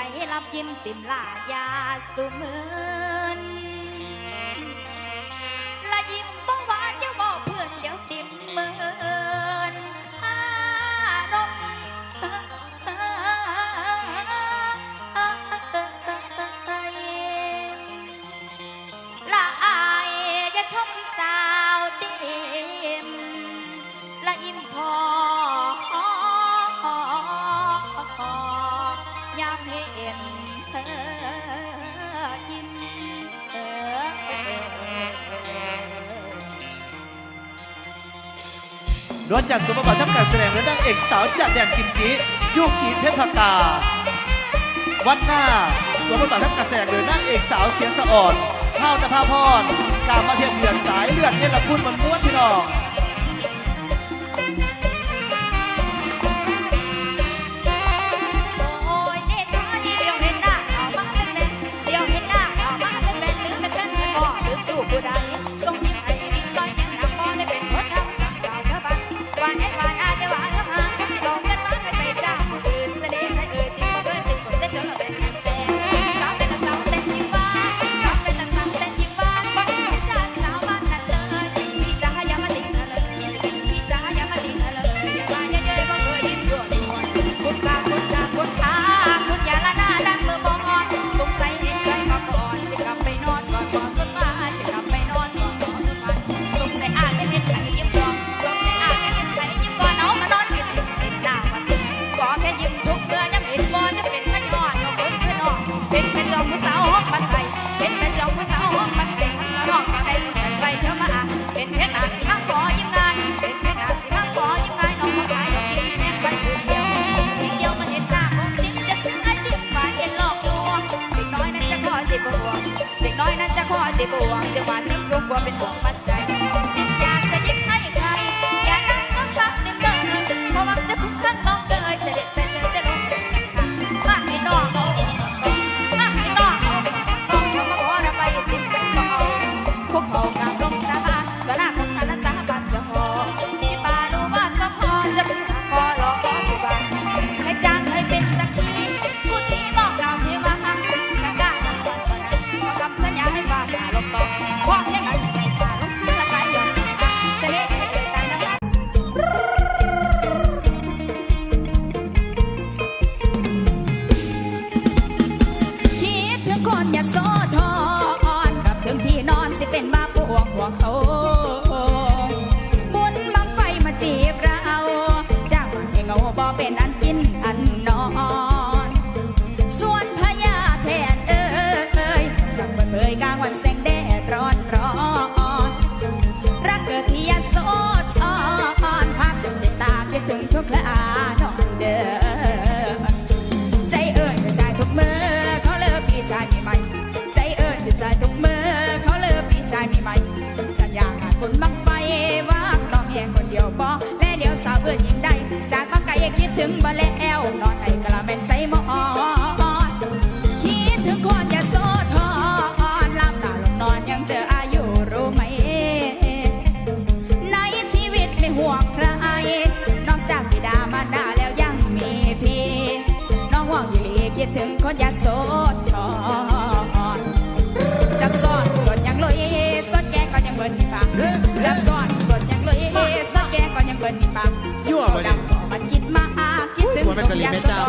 ใจรับยิ้มติมลายาสุมือนละยิ้มบ้องหวานเดี๋ยวบ่เพื่อนเดี๋ยวติมมือนข้ารมณ์ละอายอย่าชม ล้วนจากสมบัติทั้งการแสดงและนางเอกสาวจากแดนกิมจิยูกิเพชรพกา วันหน้าสมบัติทั้งการแสดงโดยนางเอกสาวเสียงสะอ่อนข้าวะพาพรการมาเทียมเดือดสายเลือดเนี่ยละพูดมันม้วนพี่น้อง พ่อที่บวงจะมาทั้งคำรุกว่าเป็นบวงปัจจัยอยากจะยิ้มให้ใคร อย่านั่งพักๆเดิมๆเพราะวังจะคุ้มครั้ง บ่แลเลี้ยวสาวเอื้อนยิงได้ จากบางไกยังคิดถึงบ่แล้วนอนในกระแม่นใส่หมอนคิดถึงคนอยาโซทอนลำตาลงนอนยังเจออายุรู้ไหม ในชีวิตไม่ห่วงใคร นอกจากบิดามารดาแล้วยังมีพี่ น้องห่วงอยู่ลีคิดถึงคนอยาโซทอน me.